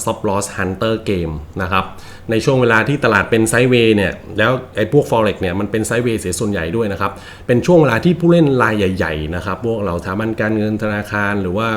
stop loss hunter game นะครับ ในช่วงเวลาที่ตลาดเป็นไซด์เวย์เนี่ย แล้วไอ้พวก forex เนี่ย มันเป็นไซด์เวย์เสียส่วนใหญ่ด้วยนะครับ เป็นช่วงเวลาที่ผู้เล่นรายใหญ่ๆนะครับ พวกเราสถาบันการเงินธนาคาร หรือว่า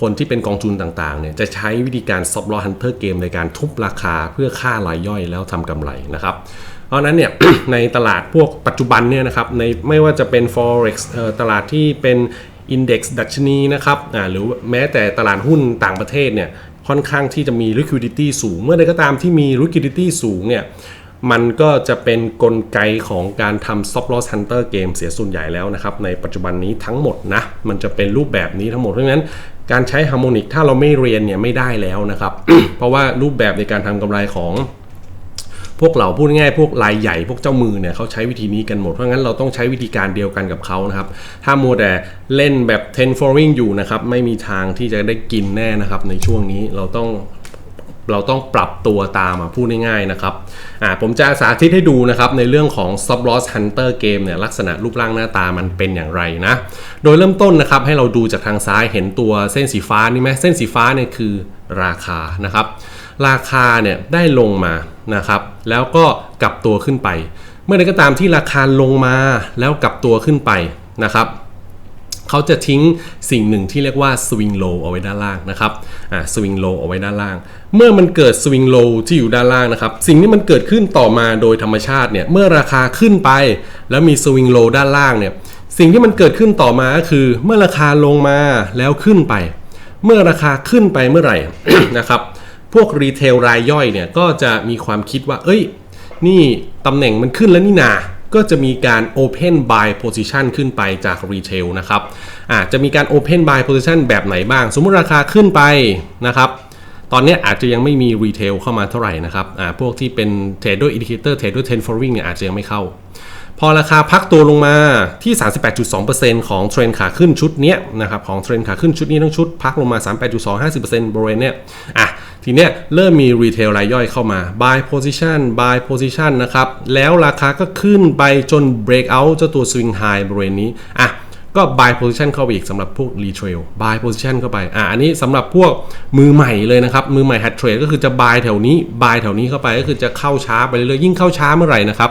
คนที่เป็นกองทุนต่างๆ เนี่ย จะใช้วิธีการ stop loss hunter game ในการทุบราคาเพื่อฆ่ารายย่อยแล้วทำกำไรนะครับเพราะนั้นเนี่ยในตลาดพวกปัจจุบันเนี่ยนะครับในไม่ว่าจะเป็น forex ตลาดที่เป็น index ดัชนีนะครับหรือแม้แต่ตลาดหุ้นต่างประเทศเนี่ย ค่อนข้างที่จะมี liquidity สูง เมื่อใดก็ตามที่มี liquidity สูงเนี่ยมันก็จะเป็นกลไกของการทำ stop loss hunter game เสียส่วนใหญ่แล้วนะครับ ในปัจจุบันนี้ทั้งหมดนะ มันจะเป็นรูปแบบนี้ทั้งหมดเพราะฉะนั้นการใช้ฮาร์โมนิกถ้าเราไม่เรียนเนี่ยไม่ได้แล้วนะครับ เพราะว่ารูปแบบในการทำกำไรของ พวกเราพูดง่ายพวกรายใหญ่พวกเจ้ามือเนี่ยเขาใช้วิธีนี้กันหมด เพราะงั้นเราต้องใช้วิธีการเดียวกันกับเขานะครับ ถ้ามัวแต่เล่นแบบ10 following อยู่นะครับ ไม่มีทางที่จะได้กินแน่นะครับ ในช่วงนี้เราต้องเราต้องปรับตัวตามอะพูดง่ายๆนะครับ อ่า ผมจะสาธิตให้ดูนะครับ ในเรื่องของ stop loss hunter game เนี่ยลักษณะรูปร่างหน้าตามันเป็นอย่างไรนะ โดยเริ่มต้นนะครับ ให้เราดูจากทางซ้ายเห็นตัวเส้นสีฟ้านี่ไหมเส้นสีฟ้าเนี่ยคือราคานะครับ ราคาเนี่ยได้ลงมานะครับ แล้วก็กลับตัวขึ้นไป เมื่อใดก็ตามที่ราคาลงมาแล้วกลับตัวขึ้นไปนะครับเขาจะทิ้งสิ่งหนึ่งที่เรียกว่า swing low เอาไว้ด้านล่างนะครับอ่า swing low เอาไว้ด้านล่าง เมื่อมันเกิด swing low ที่อยู่ด้านล่างนะครับ สิ่งที่มันเกิดขึ้นต่อมาโดยธรรมชาติเนี่ย เมื่อราคาขึ้นไป แล้วมี swing low ด้านล่างเนี่ย สิ่งที่มันเกิดขึ้นต่อมาก็คือ เมื่อราคาลงมาแล้วขึ้นไป เมื่อราคาขึ้นไปเมื่อไหร่นะครับ พวกรีเทลรายย่อยเนี่ยก็จะมีความคิดว่า เอ้ย นี่ตำแหน่งมันขึ้นแล้วนี่นาก็จะมีการ Open Buy Position ขึ้นไปจากรีเทลนะครับอาจจะมีการ Open Buy Position แบบไหนบ้าง สมมติราคาขึ้นไปนะครับ ตอนนี้อาจจะยังไม่มีรีเทลเข้ามาเท่าไหร่นะครับอ่าพวกที่เป็นเทรดด้วยอินดิเคเตอร์เทรดด้วย10 following เนี่ยอาจจะยังไม่เข้า พอราคาพักตัวลงมาที่ 38.2%ของเทรนขาขึ้นชุดนี้นะครับ ของเทรนขาขึ้นชุดนี้ทั้งชุดพักลงมา 38.2 50%บริเวณเนี้ยอะ ทีเนี้ยเริ่มมีรีเทลรายย่อยเข้ามา buy position buy position นะครับ แล้วราคาก็ขึ้นไปจน break out เจ้าตัว swing high บริเวณนี้ อะ ก็ buy position เข้าไปอีกสำหรับพวก retrail buy position เข้าไป อะ อันนี้สำหรับพวกมือใหม่เลยนะครับ มือใหม่ hard trade ก็คือจะ buy แถวนี้ buy แถวนี้เข้าไป ก็คือจะเข้าช้าไปเรื่อยๆ ยิ่งเข้าช้าเมื่อไหร่นะครับ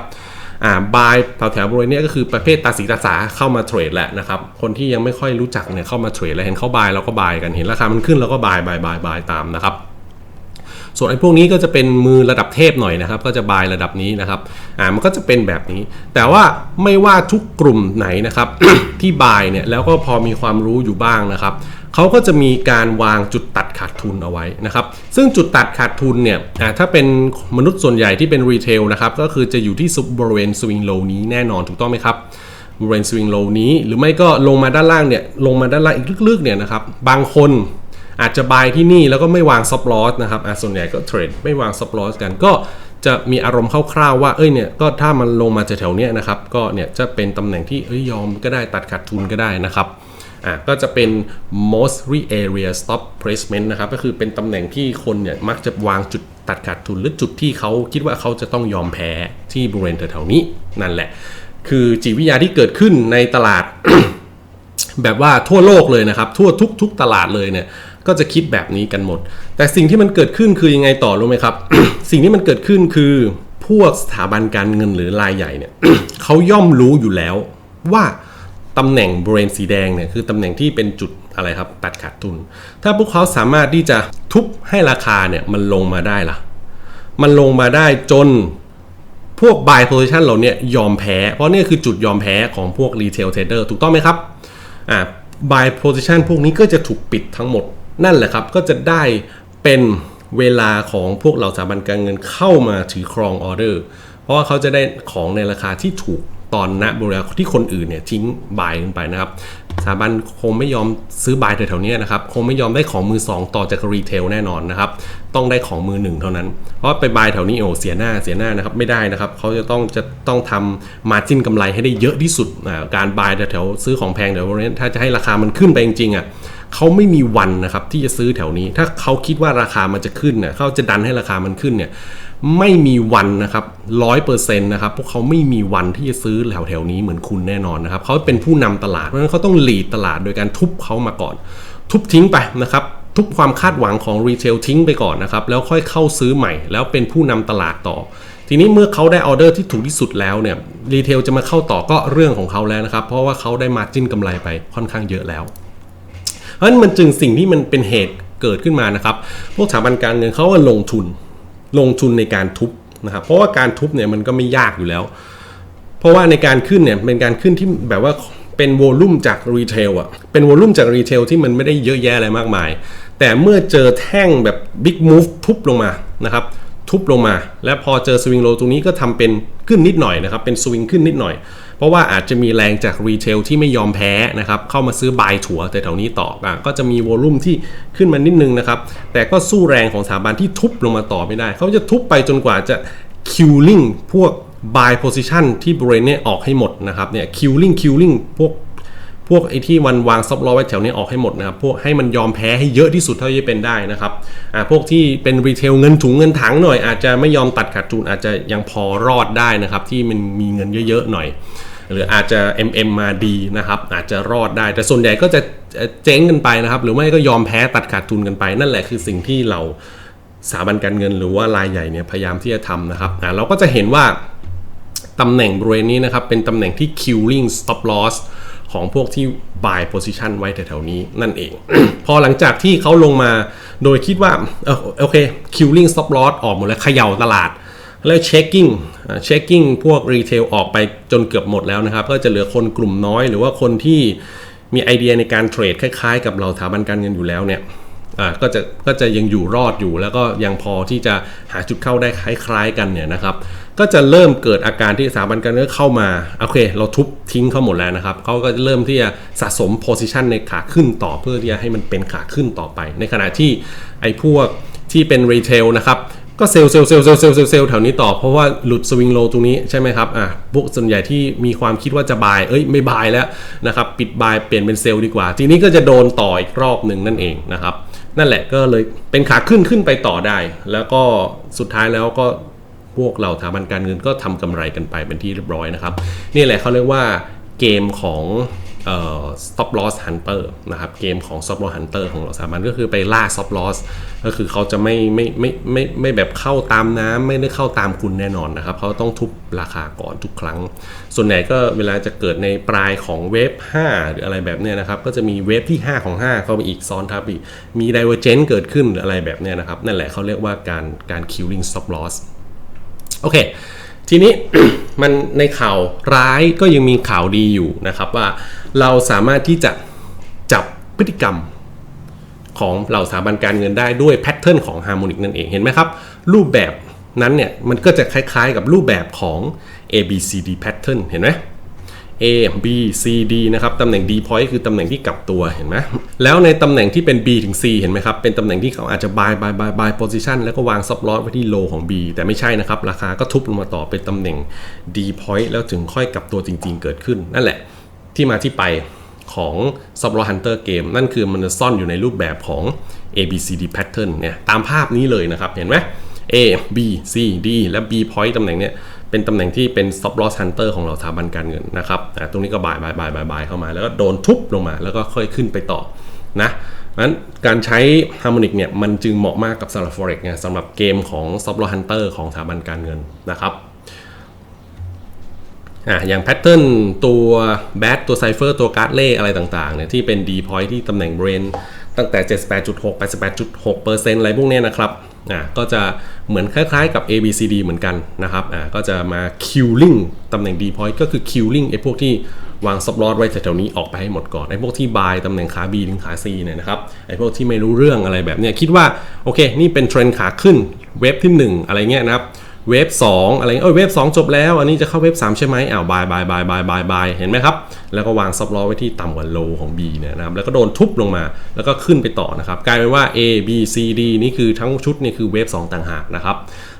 อ่าบายแถวแถวบริเวณนี้ก็คือประเภทตาสีตาสาเข้ามาเทรดแหละนะครับ คนที่ยังไม่ค่อยรู้จักเนี่ยเข้ามาเทรดแล้วเห็นเขาบายเราก็บายกันเห็นราคามันขึ้นเราก็บายบายบายบายตามนะครับ ส่วนไอ้พวกนี้ก็จะเป็นมือระดับเทพหน่อยนะครับ ก็จะบายระดับนี้นะครับอ่ามันก็จะเป็นแบบนี้ แต่ว่าไม่ว่าทุกกลุ่มไหนนะครับที่บายเนี่ยแล้วก็พอมีความรู้อยู่บ้างนะครับเขาก็จะมีการวางจุดตัดขาดทุนเอาไว้นะครับ ซึ่งจุดตัดขาดทุนเนี่ยอ่าถ้าเป็นมนุษย์ส่วนใหญ่ที่เป็นรีเทลนะครับ ก็คือจะอยู่ที่บริเวณสวิงโลนี้แน่นอนถูกต้องไหมครับบริเวณสวิงโลนี้ หรือไม่ก็ลงมาด้านล่างเนี่ย ลงมาด้านล่างอีกลึกๆเนี่ยนะครับ บางคน อาจจะบายที่นี่แล้วก็ไม่วางซับลอสนะครับส่วนใหญ่ก็เทรดไม่วางซับลอสกันก็จะมีอารมณ์คร่าวๆว่า เอ้ยเนี่ย ก็ถ้ามันลงมาแถวๆเนี้ยนะครับ ก็เนี่ยจะเป็นตำแหน่งที่เอ้ยยอมก็ได้ตัดขาดทุนก็ได้นะครับ อะก็จะเป็น mostly area stop placement นะครับ ก็คือเป็นตำแหน่งที่คนเนี่ยมักจะวางจุดตัดขาดทุน หรือจุดที่เขาคิดว่าเขาจะต้องยอมแพ้ที่บริเวณแถวๆนี้นั่นแหละ คือจิตวิทยาที่เกิดขึ้นในตลาด แบบว่าทั่วโลกเลยนะครับ ทั่วทุกทุกตลาดเลยเนี่ยก็จะคิดแบบนี้กันหมด แต่สิ่งที่มันเกิดขึ้นคือยังไงต่อรู้ไหมครับ สิ่งที่มันเกิดขึ้นคือพวกสถาบันการเงินหรือรายใหญ่เนี่ยเขาย่อมรู้อยู่แล้วว่าตำแหน่งบริเวณสีแดงเนี่ยคือตำแหน่งที่เป็นจุดอะไรครับตัดขาดทุน ถ้าพวกเขาสามารถที่จะทุบให้ราคาเนี่ยมันลงมาได้ล่ะ มันลงมาได้จนพวก buy position เราเนี่ยยอมแพ้ เพราะนี่คือจุดยอมแพ้ของพวก retail trader ถูกต้องไหมครับ อ่า buy position พวกนี้ก็จะถูกปิดทั้งหมด นั่นแหละครับ ก็จะได้เป็นเวลาของพวกเหล่าสถาบันการเงินเข้ามาถือครองออเดอร์ เพราะว่าเขาจะได้ของในราคาที่ถูกตอนณบริเวณที่คนอื่นเนี่ยทิ้งบายลงไปนะครับ สถาบันคงไม่ยอมซื้อบายแถวๆนี้นะครับคงไม่ยอมได้ของมือ 2 ต่อจากรีเทลแน่นอนนะครับต้องได้ของมือหนึ่งเท่านั้น เพราะไปบายแถวนี้โอ้เสียหน้าเสียหน้านะครับไม่ได้นะครับเขาจะต้องจะต้องทำมาจิ้นกำไรให้ได้เยอะที่สุดการบายแถวๆซื้อของแพงแถวบริเวณถ้าจะให้ราคามันขึ้นไปจริงๆอะเขาไม่มีวันนะครับที่จะซื้อแถวนี้ ถ้าเขาคิดว่าราคามันจะขึ้นเนี่ยเขาจะดันให้ราคามันขึ้นเนี่ย ไม่มีวันนะครับร้อยเปอร์เซ็นต์นะครับพวกเขาไม่มีวันที่จะซื้อแถวแถวนี้เหมือนคุณแน่นอนนะครับเขาเป็นผู้นำตลาดเพราะฉะนั้นเขาต้องหลีดตลาดโดยการทุบเขามาก่อน ทุบทิ้งไปนะครับทุบความคาดหวังของรีเทลทิ้งไปก่อนนะครับแล้วค่อยเข้าซื้อใหม่ แล้วเป็นผู้นำตลาดต่อ ทีนี้เมื่อเขาได้ออเดอร์ที่ถูกที่สุดแล้วเนี่ยรีเทลจะมาเข้าต่อก็เรื่องของเขาแล้วนะครับเพราะว่าเขาได้มาจิ้นกำไรไปค่อนข้างเยอะแล้วเพราะฉะนั้นมันจึงสิ่งที่มันเป็นเหตุเกิดขึ้นมานะครับ พวกสถาบันการเงินเขาลงทุน ลงทุนในการทุบนะครับเพราะว่าการทุบเนี่ยมันก็ไม่ยากอยู่แล้ว เพราะว่าในการขึ้นเนี่ยเป็นการขึ้นที่แบบว่าเป็นโวลุ่มจากรีเทลอะเป็นโวลุ่มจากรีเทลที่มันไม่ได้เยอะแยะอะไรมากมาย แต่เมื่อเจอแท่งแบบบิ๊กมูฟทุบลงมานะครับ ทุบลงมา และพอเจอสวิงโลตรงนี้ก็ทำเป็นขึ้นนิดหน่อยนะครับเป็นสวิงขึ้นนิดหน่อย เพราะว่าอาจจะมีแรงจากรีเทลที่ไม่ยอมแพ้นะครับเข้ามาซื้อบายถั่วแต่แถวนี้ต่ออะก็จะมีโวลุ่มที่ขึ้นมานิดนึงนะครับแต่ก็สู้แรงของสถาบันที่ทุบลงมาต่อไม่ได้ เขาจะทุบไปจนกว่าจะคิวลิงพวก buy position ที่บริเวณเนี้ออกให้หมดนะครับเนี่ย killing killing พวก พวกไอ้ที่วันวางซับล้อไว้แถวนี้ออกให้หมดนะครับ พวกให้มันยอมแพ้ให้เยอะที่สุดเท่าที่จะเป็นได้นะครับอ่าพวกที่เป็นรีเทลเงินถุงเงินถังหน่อย อาจจะไม่ยอมตัดขาดทุนอาจจะยังพอรอดได้นะครับที่มันมีเงินเยอะๆหน่อย หรืออาจจะ MM มาดีนะครับอาจจะรอดได้ แต่ส่วนใหญ่ก็จะเจ๊งกันไปนะครับ หรือไม่ก็ยอมแพ้ตัดขาดทุนกันไป นั่นแหละคือสิ่งที่เราสถาบันการเงินหรือว่ารายใหญ่เนี่ยพยายามที่จะทำนะครับอ่าเราก็จะเห็นว่าตำแหน่งบริเวณนี้นะครับเป็นตำแหน่งที่ killing stop loss ของพวกที่ buy position ไว้แถวๆนี้นั่นเอง พอหลังจากที่เขาลงมาโดยคิดว่าโอเค killing stop loss ออกหมดแล้วเขย่าตลาด แล้ว checking checking พวก retail ออกไปจนเกือบหมดแล้วนะครับ ก็จะเหลือคนกลุ่มน้อยหรือว่าคนที่มีไอเดียในการเทรดคล้ายๆ กับเราสถาบันการเงินอยู่แล้วเนี่ยก็จะก็จะยังอยู่รอดอยู่แล้วก็ยังพอที่จะหาจุดเข้าได้คล้าย ๆ กันเนี่ยนะครับ ก็จะเริ่มเกิดอาการที่สถาบันการเงินเข้ามาโอเค เราทุบทิ้งเขาหมดแล้วนะครับเขาก็จะเริ่มที่จะสะสมโพซิชันในขาขึ้นต่อเพื่อที่จะให้มันเป็นขาขึ้นต่อไป ในขณะที่ไอ้พวกที่เป็นรีเทลนะครับก็เซลล์เซลล์เซลล์เซลล์เซลล์เซลล์เซลล์แถวนี้ต่อเพราะว่าหลุดสวิงโลตรงนี้ใช่ไหมครับอะพวกส่วนใหญ่ที่มีความคิดว่าจะบายเอ้ยไม่บายแล้วนะครับปิดบายเปลี่ยนเป็นเซลล์ดีกว่า ทีนี้ก็จะโดนต่ออีกรอบหนึ่งนั่นเองนะครับนั่นแหละก็เลยเป็นขาขึ้นขึ้นไปต่อได้ แล้วก็สุดท้ายแล้วก็ พวกเราสถาบันการเงินก็ทำกำไรกันไปเป็นที่เรียบร้อยนะครับ นี่แหละเขาเรียกว่าเกมของเอ่อ stop loss hunter นะครับเกมของ stop loss hunter ของเราสถาบันก็คือไปล่า stop loss ก็คือเขาจะไม่ไม่ไม่ไม่ไม่แบบเข้าตามน้ำไม่ได้เข้าตามคุณแน่นอนนะครับเขาต้องทุบราคาก่อนทุกครั้ง ส่วนใหญ่ก็เวลาจะเกิดในปลายของเวฟ5 หรืออะไรแบบเนี้ยนะครับ ก็จะมีเวฟที่ 5 ของ 5 เข้าไปอีกซ้อนทับอีกมี divergence เกิดขึ้นออะไรแบบเนี้ยนะครับ นั่นแหละเขาเรียกว่าการการ killing stop loss โอเค ทีนี้มันในข่าวร้ายก็ยังมีข่าวดีอยู่นะครับว่าเราสามารถที่จะจับพฤติกรรมของเหล่าสถาบันการเงินได้ด้วยแพทเทิร์นของฮาร์โมนิกนั่นเองเห็นไหมครับ รูปแบบนั้นเนี่ยมันก็จะคล้ายๆกับรูปแบบของ A B C D pattern เห็นไหม A B C D นะครับตำแหน่ง D point คือตำแหน่งที่กลับตัวเห็นไหมแล้วในตำแหน่งที่เป็น B ถึง C เห็นไหมครับ เป็นตำแหน่งที่เขาอาจจะ buy buy buy buy position แล้วก็วาง stop loss ไว้ที่ low ของ B แต่ไม่ใช่นะครับ ราคาก็ทุบลงมาต่อเป็นตำแหน่ง D point แล้วถึงค่อยกลับตัวจริง ๆ เกิดขึ้น นั่นแหละที่มาที่ไปของ stop loss hunter game นั่นคือมันจะซ่อนอยู่ในรูปแบบของ A B C D pattern เนี่ยตามภาพนี้เลยนะครับเห็นไหม A B C D และ B point ตำแหน่งเนี้ย เป็นตำแหน่งที่เป็น stop loss hunter ของเราสถาบันการเงินนะครับตรงนี้ก็บายบายบายบายบายเข้ามา แล้วก็โดนทุบลงมาแล้วก็ค่อยขึ้นไปต่อนะนั้นการใช้ harmonic เนี่ยมันจึงเหมาะมากกับสำหรับ forex ไงสำหรับเกมของ stop loss hunter ของสถาบันการเงินนะครับอะอย่างแพทเทิร์นตัวแบทตัวไซเฟอร์ตัวการ์ดเล่อะไรต่างๆเนี่ยที่เป็น D point ที่ตำแหน่งเบรนตั้งแต่ 78.6 88.6เปอร์เซ็นต์อะไรพวกนี้นะครับ อะก็จะเหมือนคล้ายๆกับ ABCD เหมือนกันนะครับอะก็จะมา killing ตำแหน่ง D point ก็คือ killing ไอ้พวกที่วางซับลอดไว้แถวๆนี้ออกไปให้หมดก่อนไอ้พวกที่ buy ตำแหน่งขา B ถึงขา C เนี่ยนะครับไอ้พวกที่ไม่รู้เรื่องอะไรแบบเนี้ยคิดว่าโอเค นี่เป็นเทรนด์ขาขึ้นเวฟที่ 1 อะไรเงี้ยนะครับ เวฟ2อะไรเงี้ยเอ้ยเวฟ2จบแล้ว อันนี้จะเข้าเวฟ3ใช่ไหมอ้าวบายบายบายบายบายบายเห็นไหมครับ แล้วก็วางซับล้อไว้ที่ต่ำกว่าโลของ B เนี่ยนะครับ แล้วก็โดนทุบลงมา แล้วก็ขึ้นไปต่อนะครับ กลายเป็นว่า A B C D นี่คือทั้งชุดนี่คือเวฟ2ต่างหากนะครับ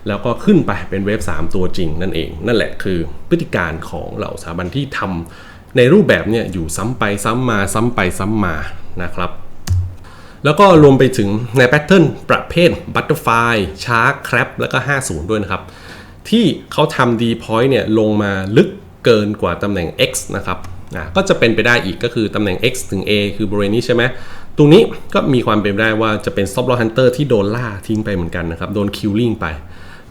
แล้วก็ขึ้นไปเป็นเวฟ3ตัวจริงนั่นเอง นั่นแหละคือพฤติการของเหล่าสถาบันที่ทำในรูปแบบเนี่ยอยู่ซ้ำไปซ้ำมาซ้ำไปซ้ำมานะครับ แล้วก็รวมไปถึงในแพทเทิร์นประเภท Butterfly Shark Crab แล้วก็ 50 ด้วยนะครับ ที่เขาทำดีพอยต์เนี่ยลงมาลึกเกินกว่าตำแหน่ง X นะครับนะก็จะเป็นไปได้อีกก็คือตำแหน่ง X ถึง A คือบริเวณนี้ใช่ไหมตรงนี้ก็มีความเป็นไปได้ว่าจะเป็น stop loss hunter ที่โดนล่าทิ้งไปเหมือนกันนะครับ โดนคิลลิ่งไป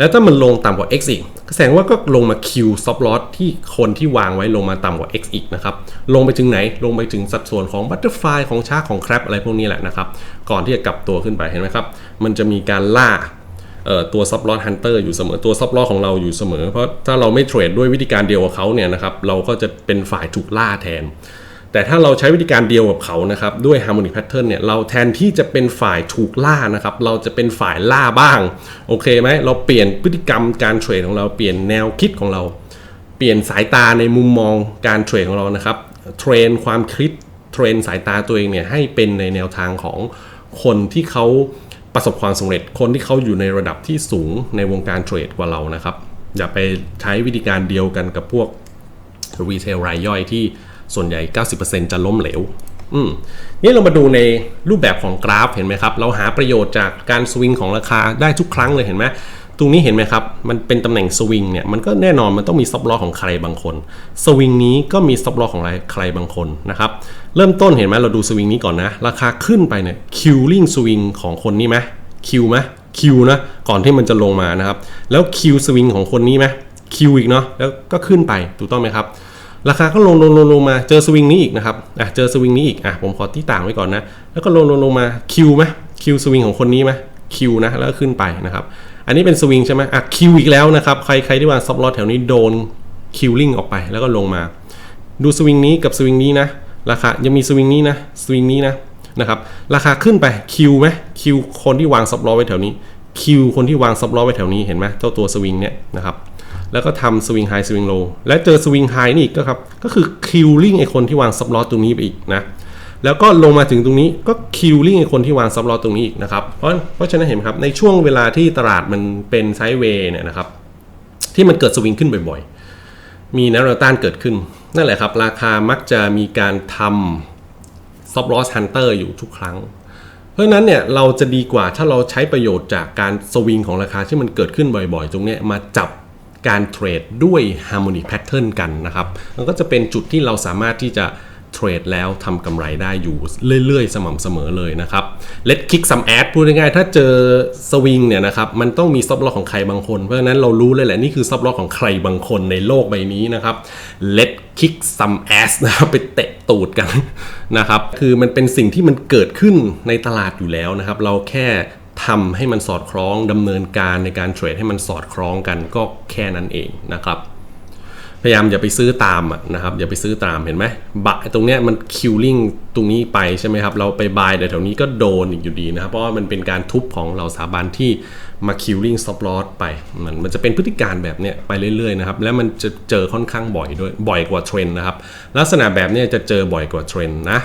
แล้วถ้ามันลงต่ำกว่า x อีกแสดงว่าก็ลงมา kill stop loss ที่คนที่วางไว้ลงมาต่ำกว่า x อีกนะครับ ลงไปถึงไหน ลงไปถึงสัดส่วนของ butterfly ของชาของ crab อะไรพวกนี้แหละนะครับ ก่อนที่จะกลับตัวขึ้นไปเห็นไหมครับ มันจะมีการล่าตัวซับลอ s ฮันเตอร์อยู่เสมอตัวซับลอ s ของเราอยู่เสมอ เพราะถ้าเราไม่เทรดด้วยวิธีการเดียวกับเขาเนี่ยนะครับ เราก็จะเป็นฝ่ายถูกล่าแทน แต่ถ้าเราใช้วิธีการเดียวกับเขานะครับด้วย Harmonic Pattern เนี่ยเราแทนที่จะเป็นฝ่ายถูกล่านะครับเราจะเป็นฝ่ายล่าบ้าง โอเคไหมเราเปลี่ยนพฤติกรรมการเทรดของเราเปลี่ยนแนวคิดของเรา เปลี่ยนสายตาในมุมมองการเทรดของเรานะครับเทรนความคิดเทรนสายตาตัวเองเนี่ยให้เป็นในแนวทางของคนที่เขาประสบความสำเร็จคนที่เขาอยู่ในระดับที่สูงในวงการเทรดกว่าเรานะครับ อย่าไปใช้วิธีการเดียวกันกับพวกรีเทลรายย่อยที่ ส่วนใหญ่ 90%จะล้มเหลวอืมนี่เรามาดูในรูปแบบของกราฟเห็นไหมครับ เราหาประโยชน์จากการสวิงของราคาได้ทุกครั้งเลยเห็นไหมตรงนี้เห็นไหมครับ มันเป็นตำแหน่งสวิงเนี่ย มันก็แน่นอนมันต้องมีซับลอของใครบางคน สวิงนี้ก็มีซับลอของใครบางคนนะครับ เริ่มต้นเห็นไหมเราดูสวิงนี้ก่อนนะ ราคาขึ้นไปเนี่ย คิวลิงสวิงของคนนี้ไหมคิวไหมคิวนะ ก่อนที่มันจะลงมานะครับ แล้วคิวสวิงของคนนี้ไหมคิวอีกเนาะ แล้วก็ขึ้นไป ถูกต้องไหมครับ ราคาก็ลงลงลงลงมาเจอสวิงนี้อีกนะครับอะเจอสวิงนี้อีกอะผมขอที่ต่างไว้ก่อนนะ แล้วก็ลงลงลงมาคิวไหมคิวสวิงของคนนี้ไหมคิวนะแล้วก็ขึ้นไปนะครับ อันนี้เป็นสวิงใช่ไหมอะคิวอีกแล้วนะครับ ใครใครที่วางซับลอตแถวนี้โดนคิวลิงออกไปแล้วก็ลงมา ดูสวิงนี้กับสวิงนี้นะ ราคายังมีสวิงนี้นะสวิงนี้นะนะครับ ราคาขึ้นไปคิวไหมคิวคนที่วางซับลอไว้แถวนี้คิวคนที่วางซับลอไว้แถวนี้เห็นไหมเจ้าตัวสวิงเนี่ยนะครับ แล้วก็ทำสวิงไฮสวิงโลและเจอสวิงไฮนี่อีกก็ครับ ก็คือคิวลิงไอคนที่วางซับลอตตรงนี้ไปอีกนะ แล้วก็ลงมาถึงตรงนี้ก็คิวลิงไอคนที่วางซับลอตตรงนี้อีกนะครับ เพราะเพราะฉะนั้นเห็นครับในช่วงเวลาที่ตลาดมันเป็นไซด์เวย์เนี่ยนะครับ ที่มันเกิดสวิงขึ้นบ่อยๆ มีแนวต้านเกิดขึ้น นั่นแหละครับ ราคามักจะมีการทำซับลอสฮันเตอร์อยู่ทุกครั้งเพราะนั้นเนี่ยเราจะดีกว่าถ้าเราใช้ประโยชน์จากการสวิงของราคาที่มันเกิดขึ้นบ่อยๆ ตรงนี้มาจับ การเทรดด้วย Harmonic Pattern กันนะครับ มันก็จะเป็นจุดที่เราสามารถที่จะเทรดแล้วทำกำไรได้อยู่เรื่อยๆ สม่ำเสมอเลยนะครับ Let kick some ass พูดง่ายๆ ถ้าเจอสวิงเนี่ยนะครับ มันต้องมีซับล็อกของใครบางคน เพราะฉะนั้นเรารู้เลยแหละ นี่คือซับล็อกของใครบางคนในโลกใบนี้นะครับ Let kick some ass นะครับ ไปเตะตูดกันนะครับ คือมันเป็นสิ่งที่มันเกิดขึ้นในตลาดอยู่แล้วนะครับ เราแค่ ทำให้มันสอดคล้องดำเนินการในการเทรดให้มันสอดคล้องกันก็แค่นั้นเองนะครับ พยายามอย่าไปซื้อตามนะครับ อย่าไปซื้อตามเห็นไหมบะตรงเนี้ยมันคิวลิงตรงนี้ไปใช่ไหมครับ เราไปบายแต่แถวนี้ก็โดนอีกอยู่ดีนะครับ เพราะว่ามันเป็นการทุบของเราสถาบันที่มาคิวลิงสต็อปลอสไปมันมันจะเป็นพฤติการแบบเนี้ยไปเรื่อยๆนะครับ แล้วมันจะเจอค่อนข้างบ่อยด้วยบ่อยกว่าเทรนด์นะครับ ลักษณะแบบเนี้ยจะเจอบ่อยกว่าเทรนด์นะ